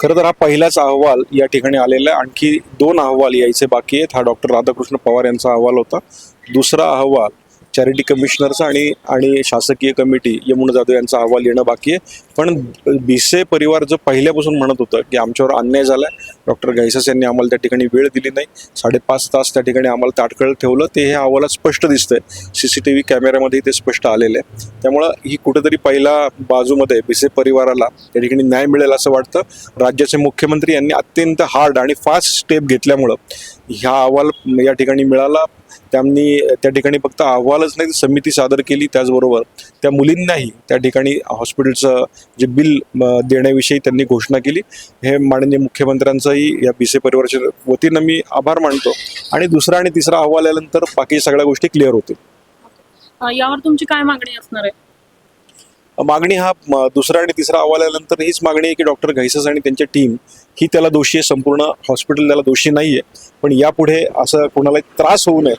खरं तर हा पहिलाच अहवाल या ठिकाणी आलेला आहे. आणखी दोन अहवाल यायचे बाकी आहेत. हा डॉक्टर राधाकृष्ण पवार यांचा अहवाल होता. दुसरा अहवाल चॅरिटी कमिशनरचा आणि आणि शासकीय कमिटी यमुना जाधव यांचा अहवाल येणं बाकी आहे. पण भिसे परिवार जो पहिल्यापासून म्हणत होतं की आमच्यावर अन्याय झाला आहे डॉक्टर घैसस यांनी आम्हाला त्या ठिकाणी वेळ दिली नाही साडेपाच तास त्या ठिकाणी आम्हाला ताटकळ ठेवलं ते हे अहवालात स्पष्ट दिसतंय. सी सी टी व्ही कॅमेऱ्यामध्ये ते स्पष्ट आलेलं आहे. त्यामुळं ही कुठेतरी पहिला बाजूमध्ये भिसे परिवाराला त्या ठिकाणी न्याय मिळेल असं वाटतं. राज्याचे मुख्यमंत्री यांनी अत्यंत हार्ड आणि फास्ट स्टेप घेतल्यामुळं ह्या अहवाल या ठिकाणी मिळाला. त्यांनी त्या ठिकाणी फक्त अहवालच नाही समिती सादर केली त्याचबरोबर त्या मुलींनाही त्या ठिकाणी हॉस्पिटलचं जे बिल देण्याविषयी त्यांनी घोषणा केली. हे माननीय मुख्यमंत्र्यांचाही या बीसे परिवाराच्या वतीनं मी आभार मानतो. आणि दुसरा आणि तिसरा अहवाल आल्यानंतर बाकी सगळ्या गोष्टी क्लिअर होतील. यावर तुमची काय मागणी असणार आहे? मागणी हा म, दुसरा आणि तिसरा अहवाल आल्यानंतर हीच मागणी आहे की डॉक्टर घैसस आणि त्यांची टीम ही त्याला दोषी आहे संपूर्ण हॉस्पिटल त्याला दोषी नाही आहे पण यापुढे असं कोणालाही त्रास होऊ नये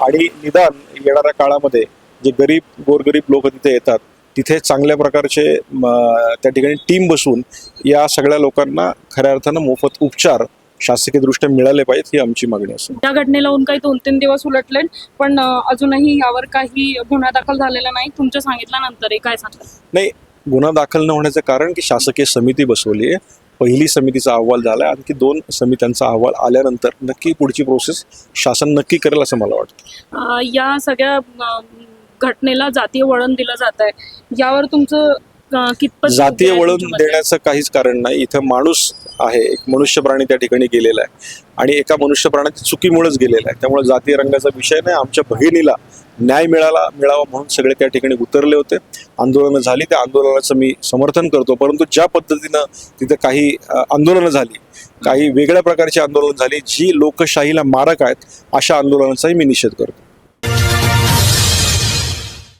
आणि निदान येणाऱ्या काळामध्ये जे गरीब गोरगरीब लोक तिथे येतात तिथे चांगल्या प्रकारचे त्या ठिकाणी टीम बसून या सगळ्या लोकांना खऱ्या अर्थानं मोफत उपचार शासकीयदृष्ट्या मिळाले पाहिजेत ही आमची मागणी असेल त्या घटनेला होऊन काही दोन तीन दिवस उलटले पण अजूनही यावर काही गुन्हा दाखल झालेला नाही. तुमच्या सांगितल्यानंतर काय सांगता? नाही गुन्हा दाखल न होण्याचं कारण की शासकीय समिती बसवली आहे. पहिली समितीचा अहवाल झाला आणखी दोन समित्यांचा अहवाल आल्यानंतर नक्की पुढची प्रोसेस शासन नक्की करेल असं मला वाटतं. या सगळ्या घटनेला जातीय वळण दिलं जात आहे यावर तुमचं कितपत जातीय वळण? देण्याचं काहीच कारण नाही. इथं माणूस आहे एक मनुष्य प्राणी त्या ठिकाणी गेलेला आहे. आणि एका मनुष्य प्राण्याच्या चुकीमुळेच गेलेला आहे. त्यामुळे जातीय रंगाचा विषय नाही. आमच्या बहिणीला न्याय मिळाला मिळावा म्हणून सगळे त्या ठिकाणी उतरले होते. आंदोलनं झाली त्या आंदोलनाचं मी समर्थन करतो. परंतु ज्या पद्धतीनं तिथं काही आंदोलनं झाली काही वेगळ्या प्रकारची आंदोलनं झाली जी लोकशाहीला मारक आहेत अशा आंदोलनाचाही मी निषेध करतो.